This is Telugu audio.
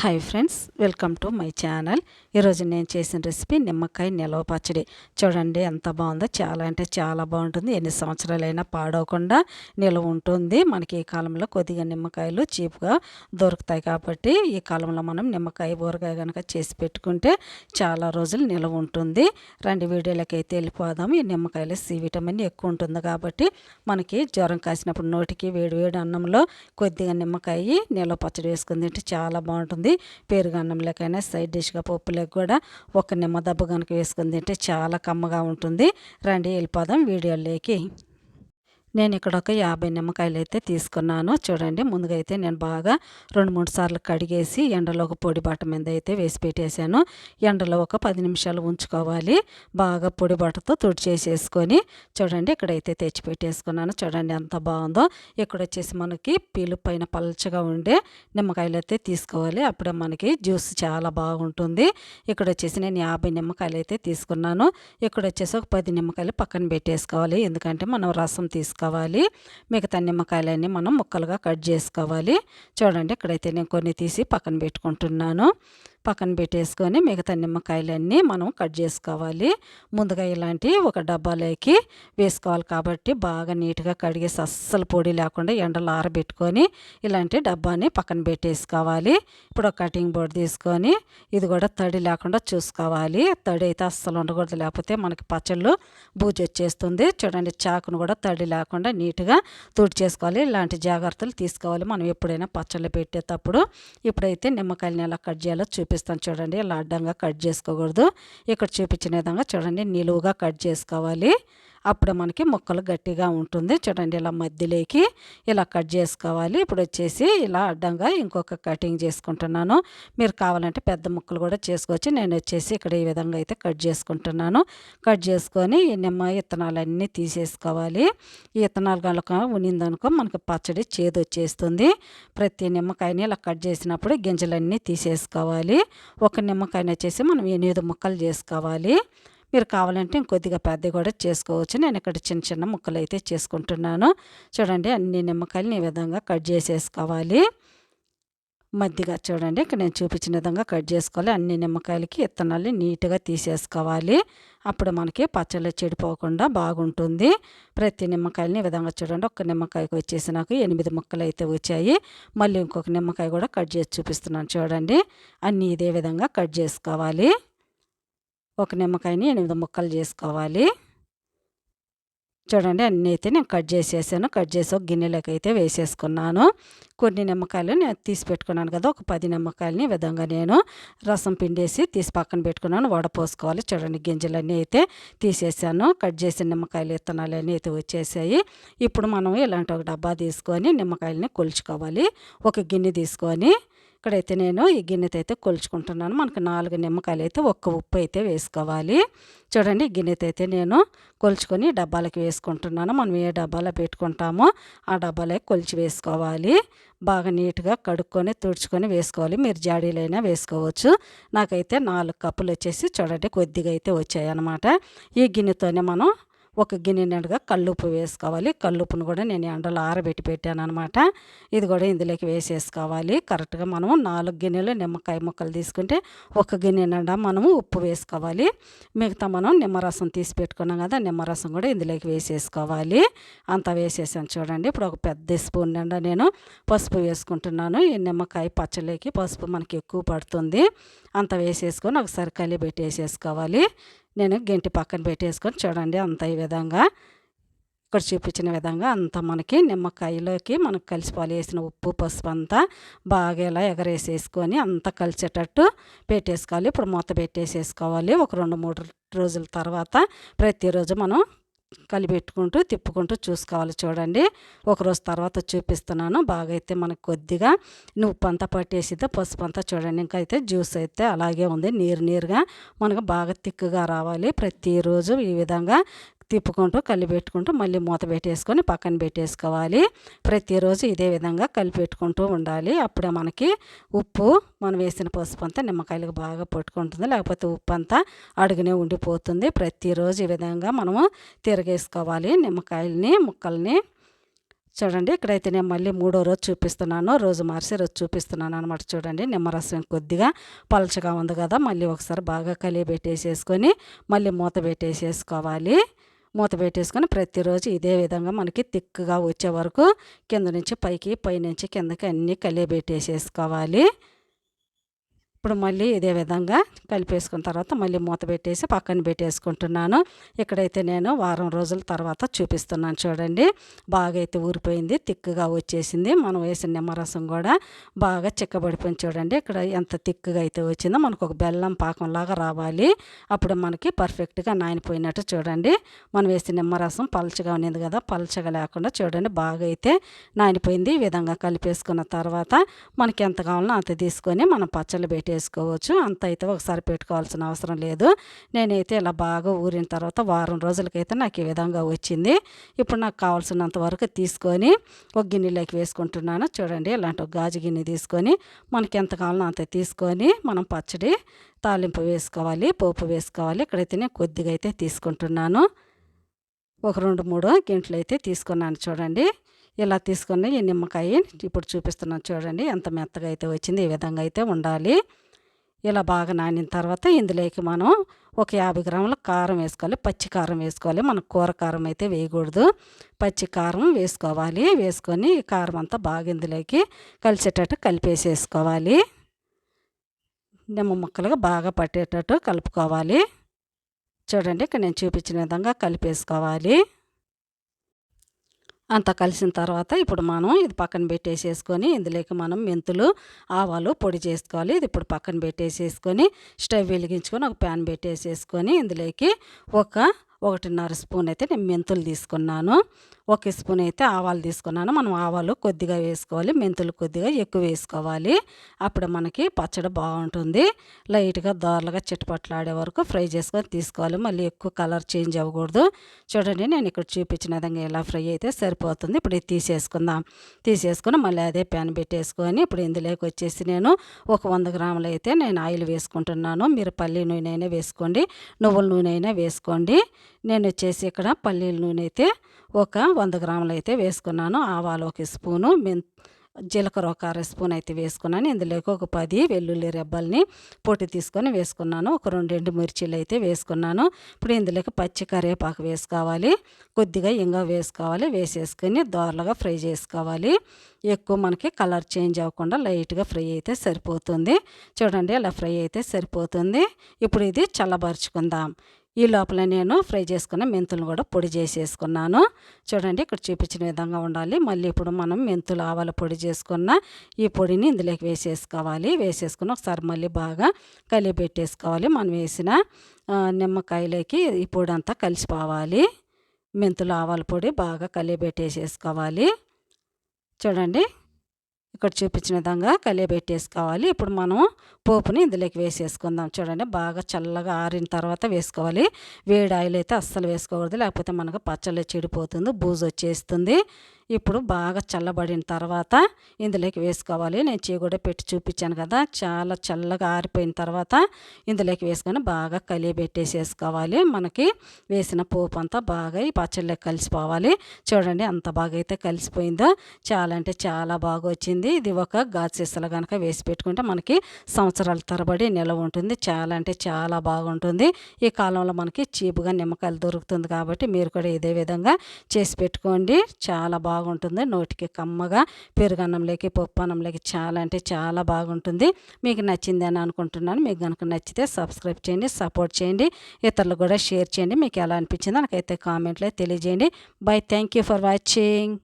Hi friends welcome to my channel. ఈరోజు నేను చేసిన రెసిపీ నిమ్మకాయ నిలవ పచ్చడి. చూడండి ఎంత బాగుందో చాలా అంటే చాలా బాగుంటుంది. ఎన్ని సంవత్సరాలైనా పాడవకుండా నిలవ ఉంటుంది. మనకి ఈ కాలంలో కొద్దిగా నిమ్మకాయలు చీప్గా దొరుకుతాయి కాబట్టి ఈ కాలంలో మనం నిమ్మకాయ ఊరగాయ కనుక చేసి పెట్టుకుంటే చాలా రోజులు నిలవ ఉంటుంది. రెండు వీడియోలకి అయితే వెళ్ళిపోదాం ఈ నిమ్మకాయలు సి విటమిన్ ఎక్కువ ఉంటుంది కాబట్టి మనకి జ్వరం కాసినప్పుడు నోటికి వేడి వేడి అన్నంలో కొద్దిగా నిమ్మకాయ నిలవ పచ్చడి వేసుకుని తింటే చాలా బాగుంటుంది. పెరుగు పెరుగన్నంలోకైనా సైడ్ డిష్గా పప్పులకు కూడా ఒక నిమ్మదబ్బ కనుక వేసుకుని తింటే చాలా కమ్మగా ఉంటుంది. రండి వెళ్ళిపోదాం వీడియోలోకి. నేను ఇక్కడ ఒక యాభై నిమ్మకాయలు అయితే తీసుకున్నాను. చూడండి ముందుగా అయితే నేను బాగా రెండు మూడు సార్లు కడిగేసి ఎండలో ఒక పొడి బట్ట మీద అయితే వేసి పెట్టేశాను. ఎండలో ఒక పది నిమిషాలు ఉంచుకోవాలి. బాగా పొడి బట్టతో తుడి చేసేసుకొని చూడండి ఇక్కడైతే తెచ్చి పెట్టేసుకున్నాను. చూడండి ఎంత బాగుందో. ఇక్కడ వచ్చేసి మనకి పీలు పైన పల్చగా ఉండే నిమ్మకాయలు అయితే తీసుకోవాలి. అప్పుడే మనకి జ్యూస్ చాలా బాగుంటుంది. ఇక్కడ వచ్చేసి నేను యాభై నిమ్మకాయలు అయితే తీసుకున్నాను. ఇక్కడ వచ్చేసి ఒక పది నిమ్మకాయలు పక్కన పెట్టేసుకోవాలి. ఎందుకంటే మనం రసం తీసుకోవాలి. మిగతా నిమ్మకాయలన్నీ మనం ముక్కలుగా కట్ చేసుకోవాలి. చూడండి ఇక్కడైతే నేను కొన్ని తీసి పక్కన పెట్టుకుంటున్నాను. పక్కన పెట్టేసుకొని మిగతా నిమ్మకాయలన్నీ మనం కట్ చేసుకోవాలి. ముందుగా ఇలాంటి ఒక డబ్బాలోకి వేసుకోవాలి కాబట్టి బాగా నీట్గా కడిగేసి అస్సలు పొడి లేకుండా ఎండలో ఆరబెట్టుకొని ఇలాంటి డబ్బాని పక్కన పెట్టేసుకోవాలి. ఇప్పుడు ఒక కటింగ్ బోర్డు తీసుకొని ఇది కూడా తడి లేకుండా చూసుకోవాలి. తడి అయితే అస్సలు ఉండకూడదు లేకపోతే మనకి పచ్చళ్ళు బూజు వచ్చేస్తుంది చూడండి చాకును కూడా తడి లేకుండా నీట్గా తుడి చేసుకోవాలి ఇలాంటి జాగ్రత్తలు తీసుకోవాలి మనం ఎప్పుడైనా పచ్చళ్ళు పెట్టేటప్పుడు. ఇప్పుడైతే నిమ్మకాయలని ఎలా కట్ చేయాలో చూపి చూపిస్తాను చూడండి ఇలా అడ్డంగా కట్ చేసుకోకూడదు. ఇక్కడ చూపించిన విధంగా చూడండి నిలువుగా కట్ చేసుకోవాలి. అప్పుడు మనకి ముక్కలు గట్టిగా ఉంటుంది. చూడండి ఇలా మధ్యలోకి ఇలా కట్ చేసుకోవాలి. ఇప్పుడు వచ్చేసి ఇలా అడ్డంగా ఇంకొక కటింగ్ చేసుకుంటున్నాను. మీరు కావాలంటే పెద్ద ముక్కలు కూడా చేసుకోవచ్చు. నేను వచ్చేసి ఇక్కడ ఈ విధంగా అయితే కట్ చేసుకుంటున్నాను. కట్ చేసుకొని ఈ నిమ్మ ఇత్తనాలన్నీ తీసేసుకోవాలి. ఈ ఇత్తనాలు కనుక ఉనిందనుకో మనకి పచ్చడి చేదు వచ్చేస్తుంది. ప్రతి నిమ్మకాయని ఇలా కట్ చేసినప్పుడు గింజలన్నీ తీసేసుకోవాలి. ఒక నిమ్మకాయని వచ్చేసి మనం ఎనిమిది ముక్కలు చేసుకోవాలి. మీరు కావాలంటే ఇంకొద్దిగా పెద్ద కూడా చేసుకోవచ్చు. నేను ఇక్కడ చిన్న చిన్న ముక్కలు అయితే చేసుకుంటున్నాను. చూడండి అన్ని నిమ్మకాయలు ఈ విధంగా కట్ చేసేసుకోవాలి. మధ్యగా చూడండి ఇక్కడ నేను చూపించిన విధంగా కట్ చేసుకోవాలి. అన్ని నిమ్మకాయలకి ఇత్తనాలు నీట్గా తీసేసుకోవాలి. అప్పుడు మనకి పచ్చళ్ళు చెడిపోకుండా బాగుంటుంది. ప్రతి నిమ్మకాయలని ఈ విధంగా చూడండి ఒక నిమ్మకాయకి వచ్చేసి నాకు ఎనిమిది ముక్కలు అయితే వచ్చాయి. మళ్ళీ ఇంకొక నిమ్మకాయ కూడా కట్ చేసి చూపిస్తున్నాను చూడండి. అన్నీ ఇదే విధంగా కట్ చేసుకోవాలి. ఒక నిమ్మకాయని ఎనిమిది ముక్కలు చేసుకోవాలి. చూడండి అన్నీ అయితే నేను కట్ చేసేసాను. కట్ చేసి ఒక గిన్నెలోకి అయితే వేసేసుకున్నాను. కొన్ని నిమ్మకాయలు నేను తీసి పెట్టుకున్నాను కదా ఒక పది నిమ్మకాయలని విధంగా నేను రసం పిండేసి తీసి పక్కన పెట్టుకున్నాను. వడపోసుకోవాలి చూడండి గింజలన్నీ అయితే తీసేసాను. కట్ చేసిన నిమ్మకాయలు విత్తనాలు అన్నీ అయితే వచ్చేసాయి. ఇప్పుడు మనం ఇలాంటి ఒక డబ్బా తీసుకొని నిమ్మకాయలని కొలుచుకోవాలి. ఒక గిన్నె తీసుకొని ఇక్కడైతే నేను ఈ గిన్నెతో అయితే కొలుచుకుంటున్నాను. మనకు నాలుగు నిమ్మకాయలు అయితే ఒక్క ఉప్పు అయితే వేసుకోవాలి. చూడండి ఈ గిన్నెతో అయితే నేను కొలుచుకొని డబ్బాలకి వేసుకుంటున్నాను. మనం ఏ డబ్బాలో పెట్టుకుంటామో ఆ డబ్బాలో కొలిచి వేసుకోవాలి. బాగా నీట్గా కడుక్కొని తుడుచుకొని వేసుకోవాలి. మీరు జాడీలైనా వేసుకోవచ్చు. నాకైతే నాలుగు కప్పులు వచ్చేసి చూడండి కొద్దిగా అయితే వచ్చాయి అన్నమాట ఈ గిన్నెతోనే మనం ఒక గిన్నె నిండుగా కల్లుప్పు వేసుకోవాలి. కల్లుప్పును కూడా నేను ఎండలో ఆరబెట్టి పెట్టాను అనమాట ఇది కూడా ఇందులోకి వేసేసుకోవాలి. కరెక్ట్గా మనము నాలుగు గిన్నెలు నిమ్మకాయ ముక్కలు తీసుకుంటే ఒక గిన్నె నిండా మనము ఉప్పు వేసుకోవాలి. మిగతా మనం నిమ్మరసం తీసి పెట్టుకున్నాం కదా నిమ్మరసం కూడా ఇందులోకి వేసేసుకోవాలి. అంతా వేసేసాను చూడండి. ఇప్పుడు ఒక పెద్ద స్పూన్ నిండా నేను పసుపు వేసుకుంటున్నాను. ఈ నిమ్మకాయ పచ్చళ్ళకి పసుపు మనకి ఎక్కువ పడుతుంది. అంత వేసేసుకొని ఒకసారి కలిపెట్టి వేసేసుకోవాలి నేను గెంటి పక్కన పెట్టేసుకొని చూడండి అంత ఈ విధంగా. ఇక్కడ చూపించిన విధంగా అంత మనకి నిమ్మకాయలోకి మనకు కలిసిపోవాలి. వేసిన ఉప్పు పసుపు అంతా బాగా ఇలా ఎగరేసేసుకొని అంతా కలిసేటట్టు పెట్టేసుకోవాలి. ఇప్పుడు మూత పెట్టేసేసుకోవాలి. ఒక రెండు మూడు రోజుల తర్వాత ప్రతిరోజు మనం కలిపెట్టుకుంటూ తిప్పుకుంటూ చూసుకోవాలి చూడండి. ఒకరోజు తర్వాత చూపిస్తున్నాను. బాగా అయితే మనకు కొద్దిగా నువ్వు అంతా పట్టేసిద్దా పసుపు అంతా చూడండి. ఇంకా అయితే జ్యూస్ అయితే అలాగే ఉంది. నీరు నీరుగా మనకు బాగా తిక్కుగా రావాలి. ప్రతిరోజు ఈ విధంగా తిప్పుకుంటూ కలిపెట్టుకుంటూ మళ్ళీ మూత పెట్టేసుకొని పక్కన పెట్టేసుకోవాలి. ప్రతిరోజు ఇదే విధంగా కలిపెట్టుకుంటూ ఉండాలి. అప్పుడే మనకి ఉప్పు మనం వేసిన పసుపు అంతా నిమ్మకాయలకు బాగా పట్టుకుంటుంది. లేకపోతే ఉప్పు అంతా అడుగునే ఉండిపోతుంది. ప్రతిరోజు ఈ విధంగా మనము తిరగేసుకోవాలి. నిమ్మకాయలని ముక్కల్ని. చూడండి ఇక్కడైతే నేను మళ్ళీ మూడో రోజు చూపిస్తున్నాను. రోజు మార్చి రోజు చూపిస్తున్నాను అనమాట చూడండి నిమ్మరసం కొద్దిగా పలచగా ఉంది కదా. మళ్ళీ ఒకసారి బాగా కలిగి పెట్టేసేసుకొని మళ్ళీ మూత పెట్టేసేసుకోవాలి. మూత పెట్టేసుకొని ప్రతిరోజు ఇదే విధంగా మనకి తిక్కుగా వచ్చే వరకు కింద నుంచి పైకి పైనుంచి కిందకి అన్నీ కలియబెట్టేసేసుకోవాలి ఇప్పుడు మళ్ళీ ఇదే విధంగా కలిపేసుకున్న తర్వాత మళ్ళీ మూత పెట్టేసి పక్కన పెట్టేసుకుంటున్నాను. ఇక్కడైతే నేను వారం రోజుల తర్వాత చూపిస్తున్నాను చూడండి. బాగా అయితే ఊరిపోయింది తిక్కుగా వచ్చేసింది. మనం వేసిన నిమ్మరసం కూడా బాగా చిక్కబడిపోయింది చూడండి. ఇక్కడ ఎంత తిక్కుగా అయితే వచ్చిందో మనకు ఒక బెల్లం పాకంలాగా రావాలి. అప్పుడు మనకి పర్ఫెక్ట్గా నానిపోయినట్టు చూడండి. మనం వేసిన నిమ్మరసం పలచగా ఉన్నది కదా పలచగా లేకుండా చూడండి బాగా అయితే నానిపోయింది. ఈ విధంగా కలిపేసుకున్న తర్వాత మనకి ఎంత కావాలో అంత తీసుకొని మనం పచ్చళ్ళు పెట్టి పెట్టేసుకోవచ్చు. అంత అయితే ఒకసారి పెట్టుకోవాల్సిన అవసరం లేదు. నేనైతే ఇలా బాగా ఊరిన తర్వాత వారం రోజులకైతే నాకు ఈ విధంగా వచ్చింది. ఇప్పుడు నాకు కావాల్సినంత వరకు తీసుకొని ఒక గిన్నెలోకి వేసుకుంటున్నాను. చూడండి ఇలాంటి ఒక గాజు గిన్నె తీసుకొని మనకి ఎంత కావాలో అంత తీసుకొని మనం పచ్చడి తాలింపు వేసుకోవాలి పోపు వేసుకోవాలి. ఇక్కడైతే నేను కొద్దిగా అయితే తీసుకుంటున్నాను. ఒక రెండు మూడు గింట్లు అయితే తీసుకున్నాను చూడండి. ఇలా తీసుకొని ఈ నిమ్మకాయ ఇప్పుడు చూపిస్తున్నాను చూడండి ఎంత మెత్తగా అయితే వచ్చింది ఈ విధంగా అయితే ఉండాలి. ఇలా బాగా నానిన తర్వాత ఇందులోకి మనం ఒక యాభై గ్రాముల కారం వేసుకోవాలి. పచ్చి కారం వేసుకోవాలి. మన కూర కారం అయితే వేయకూడదు. పచ్చి కారం వేసుకోవాలి. వేసుకొని కారం అంతా బాగా ఇందులోకి కలిసేటట్టు కలిపేసేసుకోవాలి. నిమ్మ ముక్కలుగా బాగా పట్టేటట్టు కలుపుకోవాలి. చూడండి ఇక్కడ నేను చూపించిన విధంగా కలిపేసుకోవాలి. అంతా కలిసిన తర్వాత ఇప్పుడు మనం ఇది పక్కన పెట్టేసేసుకొని ఇందులోకి మనం మెంతులు ఆవాలు పొడి చేసుకోవాలి. ఇది ఇప్పుడు పక్కన పెట్టేసేసుకొని స్టవ్ వెలిగించుకొని ఒక ప్యాన్ పెట్టేసేసుకొని ఇందులోకి ఒక ఒకటిన్నర స్పూన్ అయితే నేను మెంతులు తీసుకున్నాను. ఒక స్పూన్ అయితే ఆవాలు తీసుకున్నాను. మనం ఆవాలు కొద్దిగా వేసుకోవాలి. మెంతులు కొద్దిగా ఎక్కువ వేసుకోవాలి. అప్పుడు మనకి పచ్చడి బాగుంటుంది. లైట్గా దోరలుగా చిట్టుపట్లాడే వరకు ఫ్రై చేసుకొని తీసుకోవాలి. మళ్ళీ ఎక్కువ కలర్ చేంజ్ అవ్వకూడదు. చూడండి నేను ఇక్కడ చూపించిన విధంగా ఇలా ఫ్రై అయితే సరిపోతుంది. ఇప్పుడు ఇది తీసేసుకుందాం. తీసేసుకొని మళ్ళీ అదే ప్యాన్ పెట్టేసుకొని ఇప్పుడు ఇందులోకి వచ్చేసి నేను ఒక వంద గ్రాములు అయితే నేను ఆయిల్ వేసుకుంటున్నాను. మీరు పల్లి నూనె అయినా వేసుకోండి. నువ్వుల నూనె అయినా వేసుకోండి. నేను వచ్చేసి ఇక్కడ పల్లీల నూనె అయితే ఒక వంద గ్రాములు అయితే వేసుకున్నాను. ఆవాలు ఒక స్పూను మెంత్ జీలకర్ర ఒక అర స్పూన్ అయితే వేసుకున్నాను. ఇందులోకి ఒక పది వెల్లుల్లి రెబ్బల్ని పొట్టి తీసుకొని వేసుకున్నాను. ఒక రెండు ఎండు మిర్చీలు అయితే వేసుకున్నాను. ఇప్పుడు ఇందులోకి పచ్చి కరివేపాకు వేసుకోవాలి. కొద్దిగా ఇంగ వేసుకోవాలి. వేసేసుకొని దోరలుగా ఫ్రై చేసుకోవాలి. ఎక్కువ మనకి కలర్ చేంజ్ అవ్వకుండా లైట్గా ఫ్రై అయితే సరిపోతుంది. చూడండి అలా ఫ్రై అయితే సరిపోతుంది. ఇప్పుడు ఇది చల్లబరుచుకుందాం. ఈ లోపల నేను ఫ్రై చేసుకున్న మెంతులను కూడా పొడి చేసేసుకున్నాను. చూడండి ఇక్కడ చూపించిన విధంగా ఉండాలి. మళ్ళీ ఇప్పుడు మనం మెంతులు ఆవాల పొడి చేసుకున్న ఈ పొడిని ఇందులోకి వేసేసుకోవాలి. వేసేసుకుని ఒకసారి మళ్ళీ బాగా కలిపెట్టేసుకోవాలి మనం వేసిన నిమ్మకాయలోకి ఈ పొడి అంతా కలిసిపోవాలి. మెంతులు ఆవాల పొడి బాగా కలిపెట్టేసేసుకోవాలి చూడండి. ఇక్కడ చూపించిన విధంగా కలియబెట్టేసుకోవాలి ఇప్పుడు మనం పోపుని ఇందులోకి వేసేసుకుందాం. చూడండి బాగా చల్లగా ఆరిన తర్వాత వేసుకోవాలి. వేడి ఆయిల్ అయితే అస్సలు వేసుకోకూడదు. లేకపోతే మనకు పచ్చళ్ళు చెడిపోతుంది బూజు వచ్చేస్తుంది. ఇప్పుడు బాగా చల్లబడిన తర్వాత ఇందులోకి వేసుకోవాలి. నేను చీగుడ పెట్టి చూపించాను కదా చాలా చల్లగా ఆరిపోయిన తర్వాత ఇందులోకి వేసుకొని బాగా కలియబెట్టేసేసుకోవాలి. మనకి వేసిన పోపు అంతా బాగా ఈ పచ్చళ్ళకి కలిసిపోవాలి. చూడండి అంత బాగా అయితే కలిసిపోయిందో. చాలా అంటే చాలా బాగా వచ్చింది. ఇది ఒక గాజు కనుక వేసి పెట్టుకుంటే మనకి సంవత్సరాల తరబడి నిల్వ ఉంటుంది. చాలా అంటే చాలా బాగుంటుంది. ఈ కాలంలో మనకి చీపుగా నిమ్మకాయలు దొరుకుతుంది కాబట్టి మీరు కూడా ఇదే విధంగా చేసి పెట్టుకోండి. చాలా బాగా బాగుంటుంది. నోటికి కమ్మగా పెరుగన్నంలోకి పప్పు అన్నంలోకి చాలా అంటే చాలా బాగుంటుంది. మీకు నచ్చింది అని అనుకుంటున్నాను. మీకు కనుక నచ్చితే సబ్స్క్రైబ్ చేయండి సపోర్ట్ చేయండి ఇతరులు కూడా షేర్ చేయండి. మీకు ఎలా అనిపించిందో నాకైతే కామెంట్లో తెలియజేయండి. Bye. Thank you for watching.